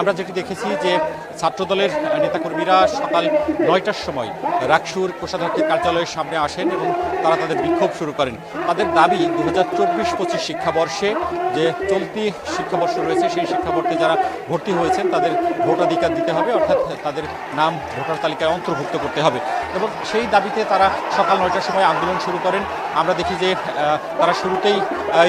আমরা যেটি দেখেছি যে ছাত্রদলের নেতাকর্মীরা সকাল নয়টার সময় রাকসুর কোষাধ্যক্ষের কার্যালয়ের সামনে আসেন এবং তারা তাদের বিক্ষোভ শুরু করেন। তাদের দাবি দু হাজার চব্বিশ পঁচিশ শিক্ষাবর্ষে যে চলতি শিক্ষাবর্ষ রয়েছে, সেই শিক্ষাবর্ষে যারা ভর্তি হয়েছেন তাদের ভোটাধিকার দিতে হবে, অর্থাৎ তাদের নাম ভোটার তালিকায় অন্তর্ভুক্ত করতে হবে। এবং সেই দাবিতে তারা সকাল নয়টার সময় আন্দোলন শুরু করেন। আমরা দেখি যে তারা শুরুতেই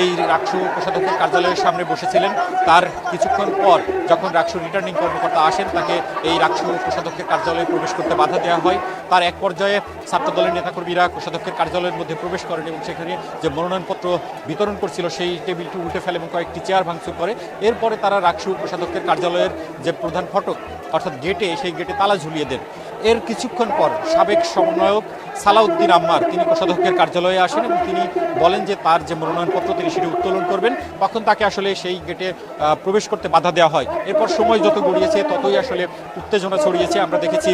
এই রাকসু কোষাধ্যক্ষের কার্যালয়ের সামনে বসেছিলেন। তার কিছুক্ষণ পর যখন রাকসু রিটার্নিং কর্মকর্তা আসেন, তাকে এই রাকসু কোষাধ্যক্ষের কার্যালয়ে প্রবেশ করতে বাধা দেওয়া হয়। তার এক পর্যায়ে ছাত্র দলের নেতাকর্মীরা কোষাধ্যক্ষের কার্যালয়ের মধ্যে প্রবেশ করেন এবং সেখানে যে মনোনয়নপত্র বিতরণ করছিল, সেই টেবিলটি উঠে ফেলে এবং কয়েকটি চেয়ার ভাঙচুর করে। এরপরে তারা রাকসু কোষাধ্যক্ষের কার্যালয়ের যে প্রধান ফটক, অর্থাৎ গেটে সেই গেটে তালা ঝুলিয়ে দেন। এর কিছুক্ষণ পর সাবেক সমন্বয়ক সালাউদ্দিন আম্মার তিনি কোষাধ্যক্ষের কার্যালয়ে আসেন এবং তিনি বলেন যে তার যে মনোনয়নপত্র তিনি সেটি উত্তোলন করবেন। তখন তাকে আসলে সেই গেটে প্রবেশ করতে বাধা দেওয়া হয়। এরপর সময় যত গড়িয়েছে ততই আসলে উত্তেজনা ছড়িয়েছে। আমরা দেখেছি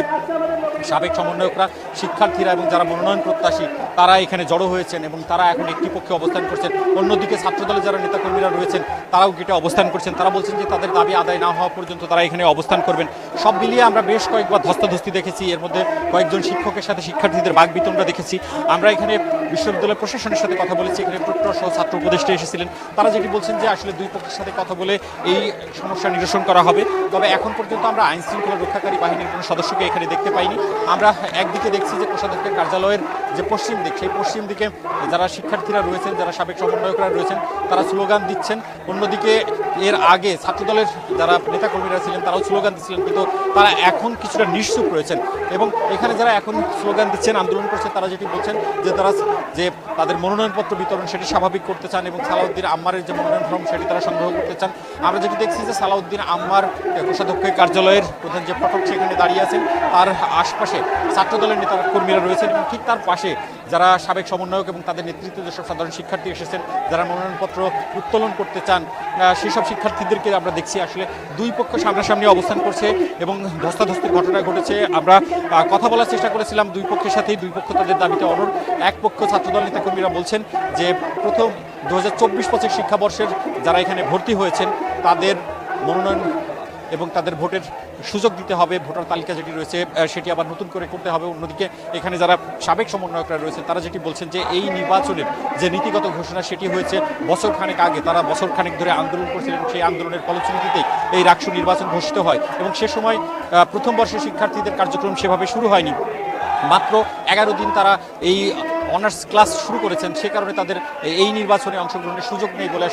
সাবেক সমন্বয়করা, শিক্ষার্থীরা এবং যারা মনোনয়ন প্রত্যাশী, তারা এখানে জড়ো হয়েছেন এবং তারা এখন একটি পক্ষে অবস্থান করছেন। অন্যদিকে ছাত্রদলের যারা নেতাকর্মীরা রয়েছেন তারাও গেটে অবস্থান করছেন। তারা বলছেন যে তাদের দাবি আদায় না হওয়া পর্যন্ত তারা এখানে অবস্থান করবেন। সব মিলিয়ে আমরা বেশ কয়েকবার ধস্তাধস্তি দেখেছি। এর মধ্যে কয়েকজন শিক্ষকের সাথে শিক্ষার্থীদের বাগবিতণ্ডা দেখেছি। আমরা এখানে বিশ্ববিদ্যালয় প্রশাসনের সাথে কথা বলেছি। এখানে প্রক্টর সহ ছাত্র উপদেষ্টা এসেছিলেন। তারা যেটি বলছেন যে আসলে দুই পক্ষের সাথে কথা বলে এই সমস্যা নিরসন করা হবে। তবে এখন পর্যন্ত আমরা আইন শৃঙ্খলা রক্ষাকারী বাহিনীর কোনো সদস্যকে এখানে দেখতে পাইনি। আমরা একদিকে দেখছি যে কোষাধ্যক্ষের কার্যালয়ের যে পশ্চিম দিক, সেই পশ্চিম দিকে যারা শিক্ষার্থীরা রয়েছেন, যারা সাবেক সমন্বয়করা রয়েছেন, তারা স্লোগান দিচ্ছেন। অন্যদিকে এর আগে ছাত্রদলের যারা নেতাকর্মীরা ছিলেন তারাও স্লোগান দিচ্ছিলেন কিন্তু তারা এখন কিছুটা নিশ্চুপ রয়েছেন। এবং এখানে যারা এখন স্লোগান দিচ্ছেন আন্দোলন করছেন তারা যেটি বলছেন যে তারা যে তাদের মনোনয়নপত্র বিতরণ সেটি স্বাভাবিক করতে চান এবং সালাউদ্দিন আম্মারের যে মনোনয়ন ফর্ম সেটি তারা সংগ্রহ করতে চান। আমরা যেটি দেখছি যে সালাউদ্দিন আম্মার কোষাধ্যক্ষের কার্যালয়ের প্রধান যে ফটক সেখানে দাঁড়িয়ে আছেন তার আশপাশে ছাত্রদলের নেতা কর্মীরা রয়েছেন এবং ঠিক তার পাশে যারা সাবেক সমন্বয়ক এবং তাদের নেতৃত্বে যেসব সাধারণ শিক্ষার্থী এসেছেন যারা মনোনয়নপত্র উত্তোলন করতে চান আহ, সেই সব শিক্ষার্থীদেরকে আমরা দেখছি আসলে দুই পক্ষ সামনাসামনি অবস্থান করছে এবং ধস্তাধস্তির ঘটনা ঘটেছে। আমরা কথা বলার চেষ্টা করেছিলাম দুই পক্ষের সাথেই। দুই পক্ষ তাদের দাবিতে অনড়। এক পক্ষ ছাত্রদল নেতাকর্মীরা বলছেন যে প্রথম দু হাজার চব্বিশ পঁচিশ শিক্ষাবর্ষের যারা এখানে ভর্তি হয়েছেন, তাদের মনোনয়ন এবং তাদের ভোটের সুযোগ দিতে হবে, ভোটার তালিকা যেটি রয়েছে সেটি আবার নতুন করে করতে হবে। অন্যদিকে এখানে যারা সাবেক সমন্বয়করা রয়েছে তারা যেটি বলছেন যে এই নির্বাচনের যে নীতিগত ঘোষণা, সেটি হয়েছে বছর খানেক আগে। তারা বছর খানেক ধরে আন্দোলন করছিলেন সেই আন্দোলনের ফলশ্রুতিতেই এই রাকসু নির্বাচন ঘোষিত হয় এবং সে সময় প্রথম বর্ষের শিক্ষার্থীদের কার্যক্রম সেভাবে শুরু হয়নি। মাত্র এগারো দিন তারা এই অনার্স ক্লাস শুরু করেছেন। সে কারণে তাদের এই নির্বাচনে অংশগ্রহণের সুযোগ নেই বলে